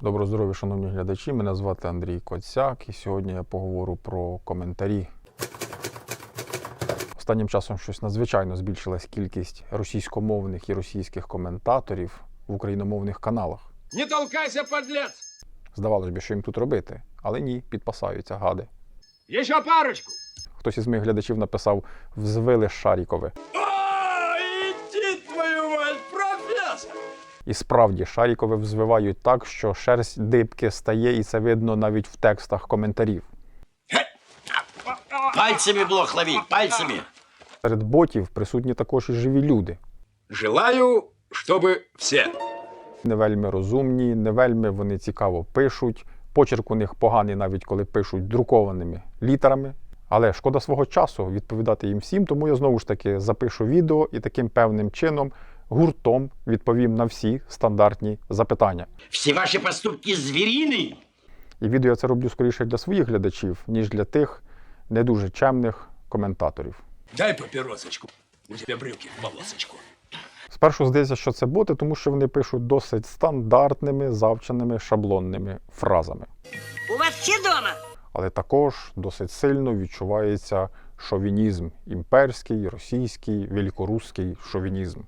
Доброго здоров'я, шановні глядачі. Мене звати Андрій Коцяк, і сьогодні я поговорю про коментарі. Останнім часом щось надзвичайно збільшилась кількість російськомовних і російських коментаторів в україномовних каналах. Не толкайся, подлец! Здавалось би, що їм тут робити, але ні, підпасаються гади. Еще парочку! Хтось із моїх глядачів написав взвили Шарікове. О, І справді Шарікове взвивають так, що шерсть дибки стає, і це видно навіть в текстах коментарів. Пальцами блох лови, пальцами. Серед ботів присутні також і живі люди. Желаю, чтобы все. Не вельми розумні, не вельми вони цікаво пишуть. Почерк у них поганий, навіть коли пишуть друкованими літерами. Але шкода свого часу відповідати їм всім, тому я знову ж таки запишу відео і таким певним чином гуртом відповім на всі стандартні запитання. Все ваши поступки звериные. І відео я це роблю скоріше для своїх глядачів, ніж для тих не дуже чемних коментаторів. Дай папиросочку. У тебя брюки в полосочку. Спершу здається, що це боти, тому що вони пишуть досить стандартними, завченими, шаблонними фразами. У вас все дома? Але також досить сильно відчувається шовінізм, імперський, російський, великоруський шовінізм.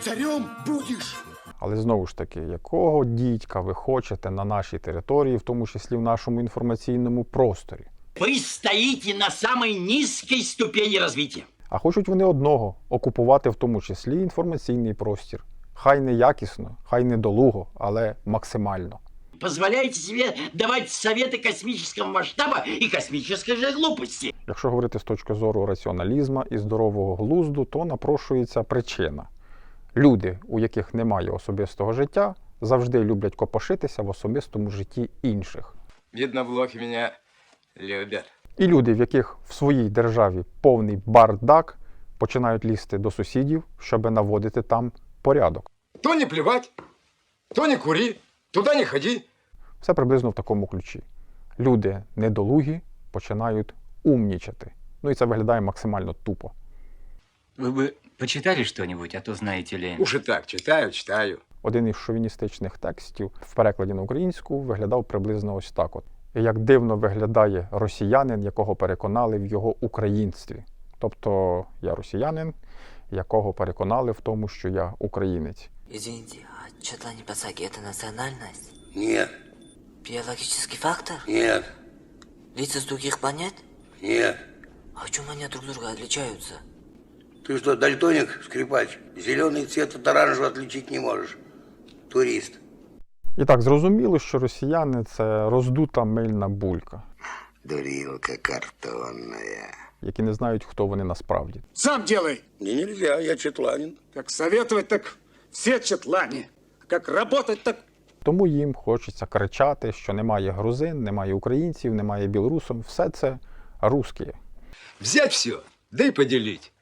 Царем будешь! Але знову ж таки, якого дідька ви хочете на нашій території, в тому числі в нашому інформаційному просторі? Вы стоите на самой низкой ступени развития. А хочуть вони одного окупувати в тому числі інформаційний простір. Хай не якісно, хай не долуго, але максимально. Позволяете себе давать советы космического масштаба и космической же глупости. Якщо говорити з точки зору раціоналізму і здорового глузду, то напрошується причина. Люди, у яких немає особистого життя, завжди люблять копошитися в особистому житті інших. Видно, блохи меня любят. І люди, в яких в своїй державі повний бардак, починають лізти до сусідів, щоб наводити там порядок. То не плевать, то не кури, туда не ходи. Все приблизно в такому ключі. Люди недолугі починають умнічати. Ну і це виглядає максимально тупо. Вы бы почитали что-нибудь, а то знаете ли... Уж и так, читаю, читаю. Один із шовіністичних текстів в перекладі на українську виглядав приблизно ось так: от. Як дивно виглядає росіянин, якого переконали в його українстві. Тобто я росіянин, якого переконали в тому, що я українець. Извините, Четлани Пасаки это национальность? Нет, Биологический фактор? нет, Лица с других планет? нет. А в чем они друг друга отличаются? Ты что, дальтоник, скрипач? Зеленый цвет от оранжевого отличить не можешь. Турист. І так зрозуміло, що росіяни це роздута мильна булька, Дурилка картонная. які не знають, хто вони насправді. Сам делай. Мне нельзя, я четланин. Как советовать, так все четлане. Как работать, так Тому їм хочеться кричати, що немає грузин, немає українців, немає білорусів. Все це русські. Взять все, да и поделить.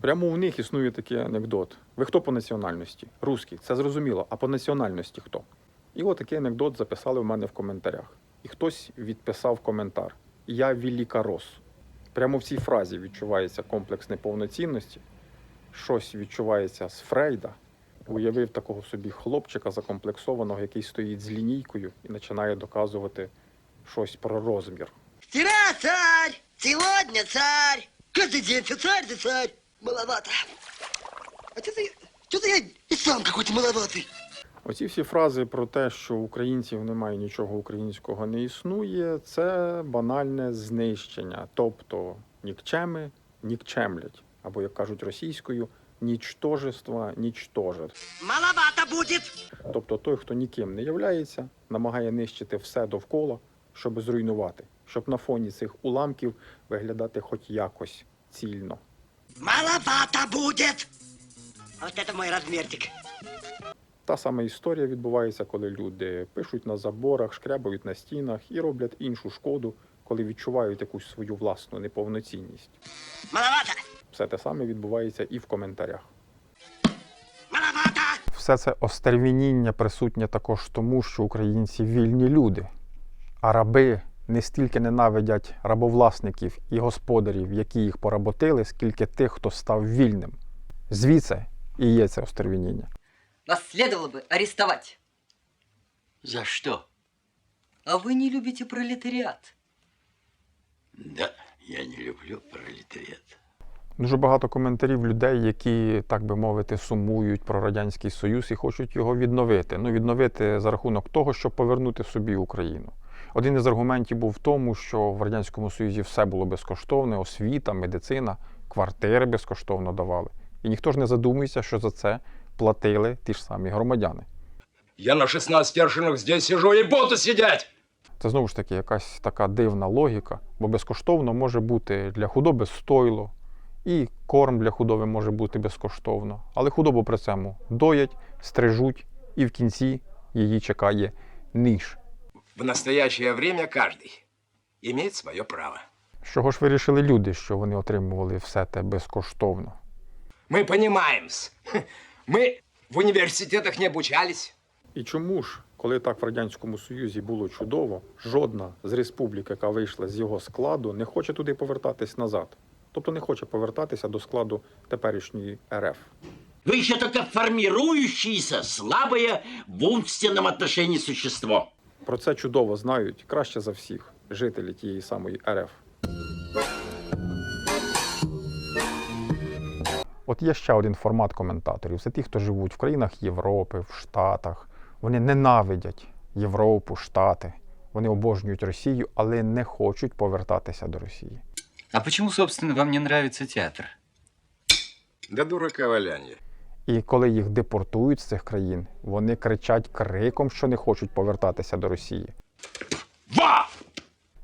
Прямо у них існує такий анекдот. Ви хто по національності? Русський, це зрозуміло. А по національності хто? І от такий анекдот записали в мене в коментарях. І хтось відписав коментар: Я великорос. Прямо в цій фразі відчувається комплекс неповноцінності. Щось відчувається з Фрейда. Уявив такого собі хлопчика закомплексованого, який стоїть з лінійкою і починає доказувати щось про розмір. Вчера царь, сегодня царь. Каждый день все царь да царь. Маловато. А что-то я, я и сам какой-то маловатый. Оці всі фрази про те, що українців немає нічого українського не існує, це банальне знищення. Тобто нікчеми нікчемлять, або як кажуть російською, нічтожества нічтожить. Маловато будет. Тобто той, хто ніким не являється, намагає нищити все довкола, щоб зруйнувати, щоб на фоні цих уламків виглядати хоч якось цільно. Маловато будет. Вот это мой размерчик. Та сама історія відбувається, коли люди пишуть на заборах, шкрябають на стінах і роблять іншу шкоду, коли відчувають якусь свою власну неповноцінність. Маловато. Все те саме відбувається і в коментарях. Все це остервініння присутнє також тому, що українці вільні люди, а раби не стільки ненавидять рабовласників і господарів, які їх поработили, скільки тих, хто став вільним. Звідси і є це остервініння. Вас следовало бы арестовать. За что? А вы не любите пролетариат. Да, я не люблю пролетариат. Дуже багато коментарів людей, які, так би мовити, сумують про Радянський Союз і хочуть його відновити. Ну, відновити за рахунок того, щоб повернути собі Україну. Один із аргументів був в тому, що в Радянському Союзі все було безкоштовне, освіта, медицина, квартири безкоштовно давали. І ніхто ж не задумується, що за це платили ті ж самі громадяни. Я на 16 аршинах здесь сижу и буду сидеть! Це знову ж таки якась така дивна логіка, бо безкоштовно може бути для худоби стойло, і корм для худоби може бути безкоштовно. Але худобу при цьому доять, стрижуть, і в кінці її чекає ніж. В настоящее время каждый имеет свое право. З чого ж вирішили люди, що вони отримували все те безкоштовно? Мы понимаем Мы в университетах не обучались. І чому ж, коли так в Радянському Союзі було чудово, жодна з республік, яка вийшла з його складу, не хоче туди повертатись назад. Тобто не хоче повертатися до складу теперішньої РФ. Вы еще только формирующееся, слабое в умственном отношении существо. Про це чудово знають краще за всіх жителі тієї самої РФ. От є ще один формат коментаторів. Це ті, хто живуть в країнах Європи, в Штатах. Вони ненавидять Європу, Штати. Вони обожнюють Росію, але не хочуть повертатися до Росії. А почему, собственно, вам не нравится театр? Да дурака валянье. І коли їх депортують з цих країн, вони кричать криком, що не хочуть повертатися до Росії. Ва!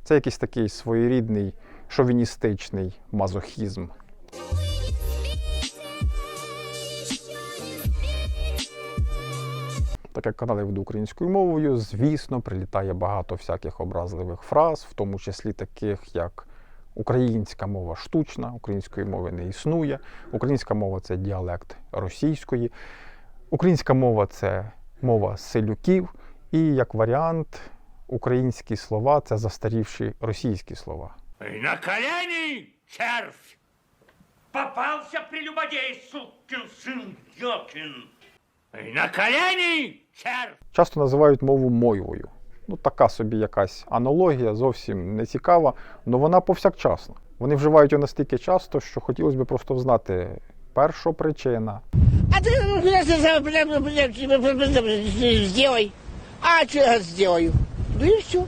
Це якийсь такий своєрідний шовіністичний мазохізм. Так як канал я веду українською мовою, звісно, прилітає багато всяких образливих фраз, в тому числі таких як українська мова штучна, української мови не існує, українська мова це діалект російської, українська мова це мова селюків, і як варіант, українські слова це застарівші російські слова. На колени, червь! Попался прелюбодей, сукин сын Йокин! На колени, червь! Часто називають мову мовою. Ну, така собі якась аналогія, зовсім не цікава, але вона повсякчасна. Вони вживають її настільки часто, що хотілося б просто знати першопричина, А ти сделай. А чого я зроблю? Ну і все.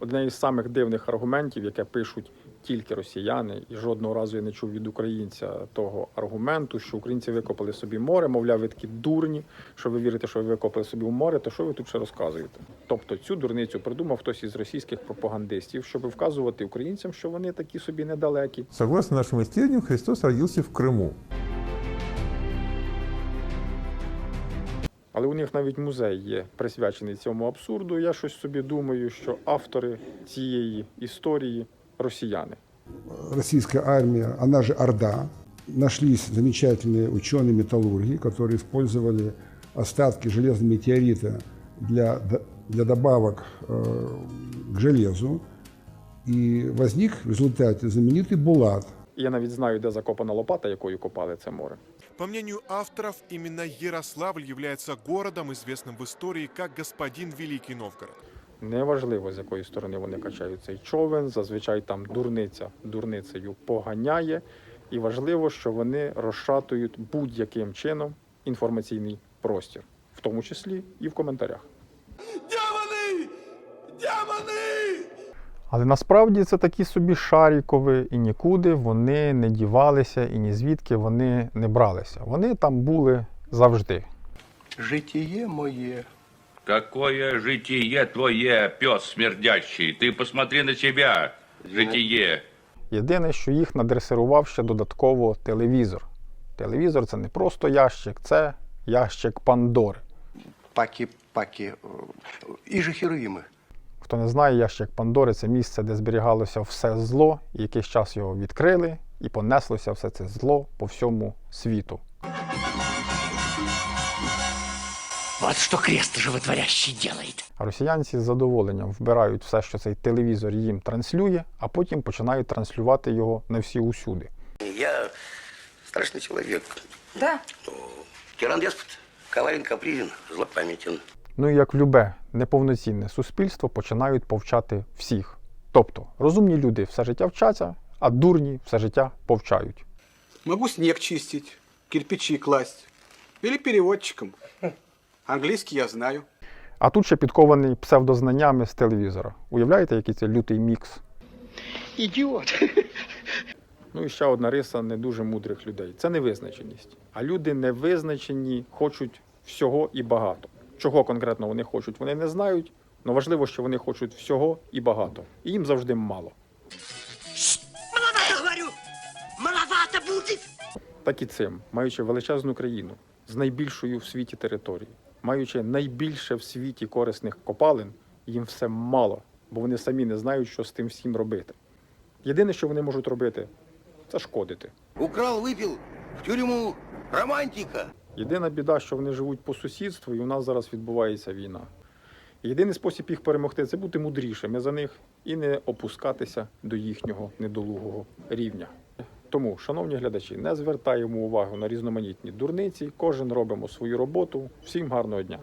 Одне із самих дивних аргументів, яке пишуть тільки росіяни, і жодного разу я не чув від українця того аргументу, що українці викопали собі море, мовляв, ви такі дурні, що ви вірите, що ви викопали собі море, то що ви тут ще розказуєте? Тобто цю дурницю придумав хтось із російських пропагандистів, щоб вказувати українцям, що вони такі собі недалекі. Согласно нашим исследованиям, Христос родился в Крыму. Але у них навіть музей є присвячений цьому абсурду. Я щось собі думаю, що автори цієї історії росіяни. российская армия, она же Орда, нашлись замечательные ученые-металлурги, которые использовали остатки железного метеорита для, д- для добавок э, к железу. И возник в результате знаменитый Булат. І я навіть знаю, де закопана лопата, якою копали це море. По мнению авторов, именно Ярославль является городом, известным в истории как господин Великий Новгород. Неважливо, з якої сторони вони качають цей човен. Зазвичай там дурниця дурницею поганяє. І важливо, що вони розшатують будь-яким чином інформаційний простір, в тому числі і в коментарях. Демоны! Демоны! Але насправді це такі собі шарікові, і нікуди вони не дівалися, і ні звідки вони не бралися. Вони там були завжди. Житие мое. Какое житие твое, пес смердящий! Ты посмотри на себя, житие! Єдине, що їх надресирував ще додатково телевізор. Телевізор це не просто ящик, це ящик Пандори. Паки-паки. И же Херувимы. Хто не знає, ящик Пандори це місце, де зберігалося все зло, і якийсь час його відкрили, і понеслося все це зло по всьому світу. Вот что крест животворящий делает. А росіянці з задоволенням вбирають все, що цей телевізор їм транслює, а потім починають транслювати його на всі усюди. Я страшный человек. Да. Тиран-деспот, коварен, капризен, злопамятен. Ну і як любе неповноцінне суспільство починають повчати всіх. Тобто розумні люди все життя вчаться, а дурні все життя повчають. Могу снег чистить, кирпичи класть. Или переводчиком. Английский я знаю. А тут ще підкований псевдознаннями з телевізора. Уявляєте, який це лютий мікс? Идиот. Ну і ще одна риса не дуже мудрих людей це невизначеність. А люди невизначені хочуть всього і багато. Чого конкретно вони хочуть, вони не знають. але важливо, що вони хочуть всього і багато. І їм завжди мало. Маловато, говорю. Маловато будет. Так і цим, маючи величезну країну з найбільшою в світі територією, маючи найбільше в світі корисних копалин, їм все мало, бо вони самі не знають, що з тим всім робити. Єдине, що вони можуть робити, це шкодити. Украл, выпил, в тюрьму. Романтика. Єдина біда, що вони живуть по сусідству, і у нас зараз відбувається війна. Єдиний спосіб їх перемогти це бути мудрішими за них і не опускатися до їхнього недолугого рівня. Тому, шановні глядачі, не звертаємо увагу на різноманітні дурниці. Кожен робимо свою роботу. Всім гарного дня!